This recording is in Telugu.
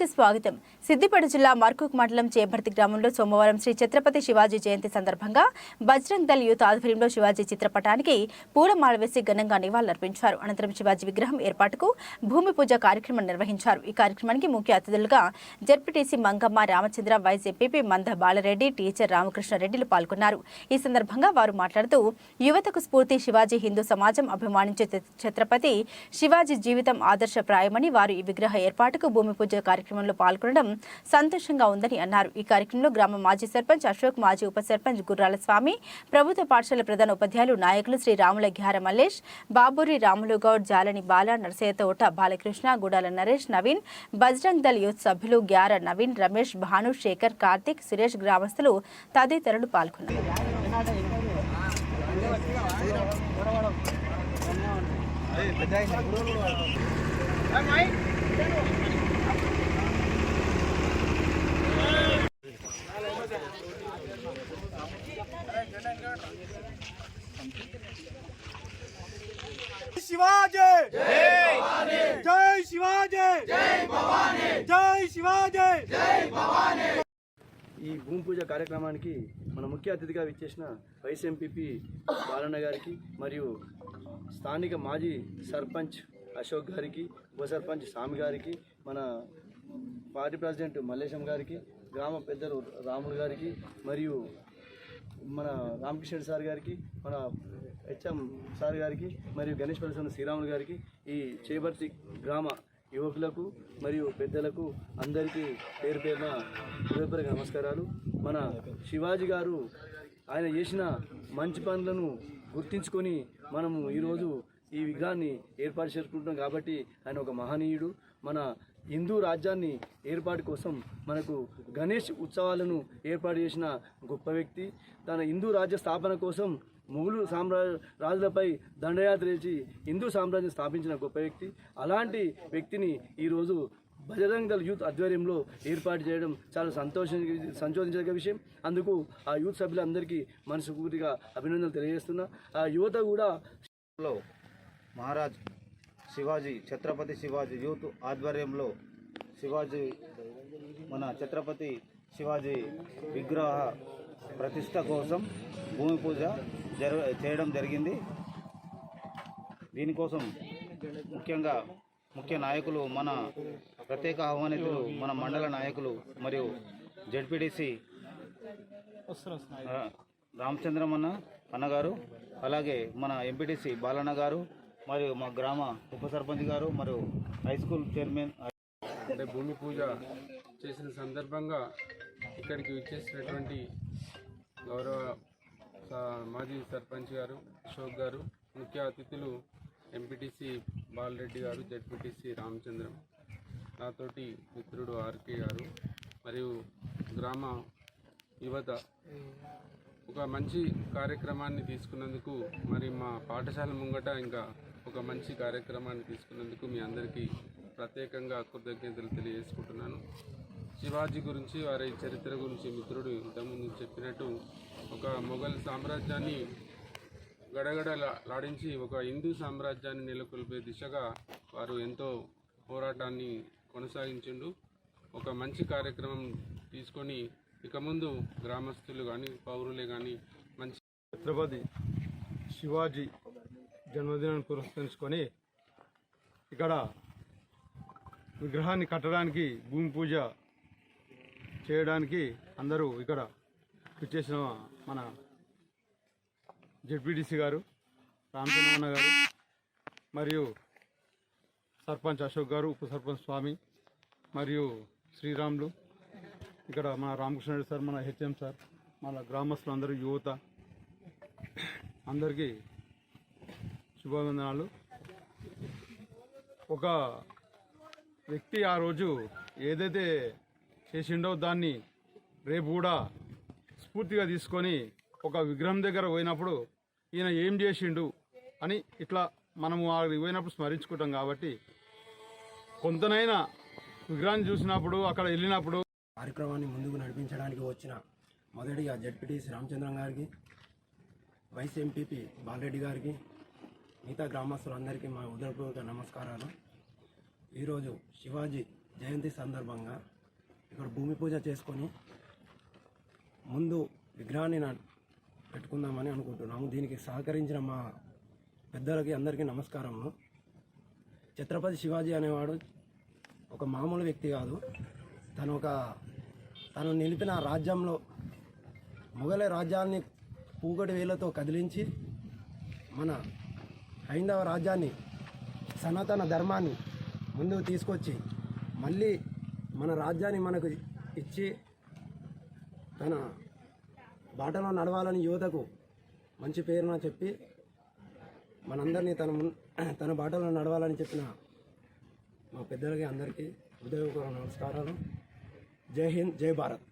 కి స్వాగతం. సిద్దిపేట జిల్లా మర్కూక్ మండలం చేపర్తి గ్రామంలో సోమవారం శ్రీ ఛత్రపతి శివాజీ జయంతి సందర్భంగా బజరంగ్ దళ్ యూత్ ఆధ్వర్యంలో శివాజీ చిత్రపటానికి పూలమాల వేసి ఘనంగా నివాళులర్పించారు. అనంతరం శివాజీ విగ్రహం ఏర్పాటుకు భూమి పూజ కార్యక్రమం నిర్వహించారు. ఈ కార్యక్రమానికి ముఖ్య అతిథులుగా ZPTC Mangamma Ramachandra vice MPP Manda Balareddy teacher రామకృష్ణారెడ్డిలు పాల్గొన్నారు. ఈ సందర్భంగా వారు మాట్లాడుతూ యువతకు స్ఫూర్తి శివాజీ హిందూ సమాజం అభిమానించే ఛత్రపతి శివాజీ జీవితం ఆదర్శప్రాయమని వారు ఈ విగ్రహ ఏర్పాటుకు భూమి పూజ కార్యక్రమంలో పాల్గొనడం సంతోషంగా ఉందని అన్నారు. ఈ కార్యక్రమంలో గ్రామ మాజీ సర్పంచ్ అశోక్ మాజీ ఉప సర్పంచ్ గుర్రాల స్వామి ప్రభుత్వ పాఠశాల ప్రధాన ఉపాధ్యాయులు నాయకులు శ్రీ రాముల గ్యార మల్లేష్ బాబూరి రాములు గౌడ్ జాలని బాల నరసయ్యతోట బాలకృష్ణ గుడాల నరేష్ నవీన్ బజరంగ్ దళ్ యూత్ సభ్యులు గ్యార నవీన్ రమేష్ భాను శేఖర్ కార్తిక్ సురేష్ గ్రామస్తులు తదితరులు పాల్గొన్నారు. Hey, శివాజీ! జై శివాజీ! ఈ భూమి పూజ కార్యక్రమానికి మన ముఖ్య అతిథిగా విచ్చేసిన వైస్ ఎంపీ బాలన్న గారికి మరియు స్థానిక మాజీ సర్పంచ్ అశోక్ గారికి ఉప సర్పంచ్ స్వామి గారికి మన పార్టీ ప్రెసిడెంట్ మల్లేశం గారికి గ్రామ పెద్దలు రాములు గారికి మరియు మన రామకృష్ణ సార్ గారికి మన హెచ్ఎం సార్ గారికి మరియు గణేష్ ప్రసాద్ శ్రీరాములు గారికి ఈ చేపర్తి గ్రామ యువకులకు మరియు పెద్దలకు అందరికీ పేరు పేరున హృదయపూర్వక నమస్కారాలు. మన శివాజీ గారు ఆయన చేసిన మంచి పనులను గుర్తించుకొని మనము ఈరోజు ఈ విగ్రహాన్ని ఏర్పాటు చేసుకుంటున్నాం కాబట్టి ఆయన ఒక మహనీయుడు. మన హిందూ రాజ్యాన్ని ఏర్పాటు కోసం మనకు గణేష్ ఉత్సవాలను ఏర్పాటు చేసిన గొప్ప వ్యక్తి. తన హిందూ రాజ్య స్థాపన కోసం మొఘలు సామ్రా రాజులపై దండయాత్ర చేసి హిందూ సామ్రాజ్యం స్థాపించిన గొప్ప వ్యక్తి. అలాంటి వ్యక్తిని ఈరోజు బజరంగ్ యూత్ ఆధ్వర్యంలో ఏర్పాటు చేయడం చాలా సంతోష సంచోదించదగ్గ విషయం. అందుకు ఆ యూత్ సభ్యులందరికీ మనసుపూర్తిగా అభినందనలు తెలియజేస్తున్నా. ఆ యువత కూడా మహారాజ్ శివాజీ ఛత్రపతి శివాజీ యూత్ ఆధ్వర్యంలో శివాజీ మన ఛత్రపతి శివాజీ విగ్రహ ప్రతిష్ట కోసం భూమి పూజ జర చేయడం జరిగింది. దీనికోసం ముఖ్యంగా ముఖ్య నాయకులు మన ప్రత్యేక ఆహ్వానితులు మన మండల నాయకులు మరియు జడ్పీటీసీ రామచంద్రమన్న అన్నగారు అలాగే మన ఎంపీటీసీ బాలన్న గారు మరియు మా గ్రామ ఉప సర్పంచ్ గారు మరియు హై స్కూల్ చైర్మన్ అంటే భూమి పూజ చేసిన సందర్భంగా ఇక్కడికి వచ్చేసినటువంటి గౌరవ మాజీ సర్పంచ్ గారు అశోక్ గారు ముఖ్య అతిథులు ఎంపీటీసీ బాలరెడ్డి గారు జడ్పీటీసీ రామచంద్రం నాతోటి మిత్రుడు ఆర్కే గారు మరియు గ్రామ యువత. ఒక మంచి కార్యక్రమాన్ని తీసుకున్నందుకు మరి మా పాఠశాల ముంగట ఇంకా ఒక మంచి కార్యక్రమాన్ని తీసుకున్నందుకు మీ అందరికీ ప్రత్యేకంగా కృతజ్ఞతలు తెలియజేసుకుంటున్నాను. శివాజీ గురించి వారి చరిత్ర గురించి మిత్రుడు ఇంతకుముందు చెప్పినట్టు ఒక మొఘల్ సామ్రాజ్యాన్ని గడగడ లాడించి ఒక హిందూ సామ్రాజ్యాన్ని నెలకొల్పే దిశగా వారు ఎంతో పోరాటాన్ని కొనసాగించిండు. ఒక మంచి కార్యక్రమం తీసుకొని ఇక ముందు గ్రామస్తులు కానీ పౌరులే కానీ మంచి ఛత్రపతి శివాజీ జన్మదినాన్ని పురస్కరించుకొని ఇక్కడ విగ్రహాన్ని కట్టడానికి భూమి పూజ చేయడానికి అందరూ ఇక్కడ చేసిన మన జెడ్పీటీసీ గారు రామచంద్రమన్న గారు మరియు సర్పంచ్ అశోక్ గారు ఉప సర్పంచ్ స్వామి మరియు శ్రీరాములు ఇక్కడ మన రామకృష్ణ సార్ మన హెచ్ఎం సార్ మన గ్రామస్తులు అందరూ యువత అందరికీ శుభవందనాలు ఒక వ్యక్తి ఆ రోజు ఏదైతే చేసిండో దాన్ని రేపు కూడా స్ఫూర్తిగా తీసుకొని ఒక విగ్రహం దగ్గర పోయినప్పుడు ఈయన ఏం చేసిండు అని ఇట్లా మనము ఆ పోయినప్పుడు స్మరించుకుంటాం కాబట్టి కొంతనైనా విగ్రహాన్ని చూసినప్పుడు అక్కడ వెళ్ళినప్పుడు కార్యక్రమాన్ని ముందుకు నడిపించడానికి వచ్చిన మొదటిగా జడ్పీటీసీ రామచంద్రం గారికి వైస్ ఎంపీపీ బాలరెడ్డి గారికి మిగతా గ్రామస్తులందరికీ మా ఉదయపూర్వక నమస్కారాలు. ఈరోజు శివాజీ జయంతి సందర్భంగా ఇక్కడ భూమి పూజ చేసుకొని ముందు విగ్రహాన్ని పెట్టుకుందామని అనుకుంటున్నాము. దీనికి సహకరించిన మా పెద్దలకి అందరికీ నమస్కారము ఛత్రపతి శివాజీ అనేవాడు ఒక మామూలు వ్యక్తి కాదు. తను ఒక తను నిలిపిన రాజ్యంలో మొఘల రాజ్యాన్ని పూగటి వేలతో కదిలించి మన హైందవ రాజ్యాన్ని సనాతన ధర్మాన్ని ముందుకు తీసుకొచ్చి మళ్ళీ మన రాజ్యాన్ని మనకు ఇచ్చి తన బాటలో నడవాలని యువతకు మంచి పేరున చెప్పి మనందరినీ తన మున్ తన బాటలో నడవాలని చెప్పిన మా పెద్దలకి అందరికీ హృదయపూర్వక నమస్కారాలు. జై హింద్ జై భారత్.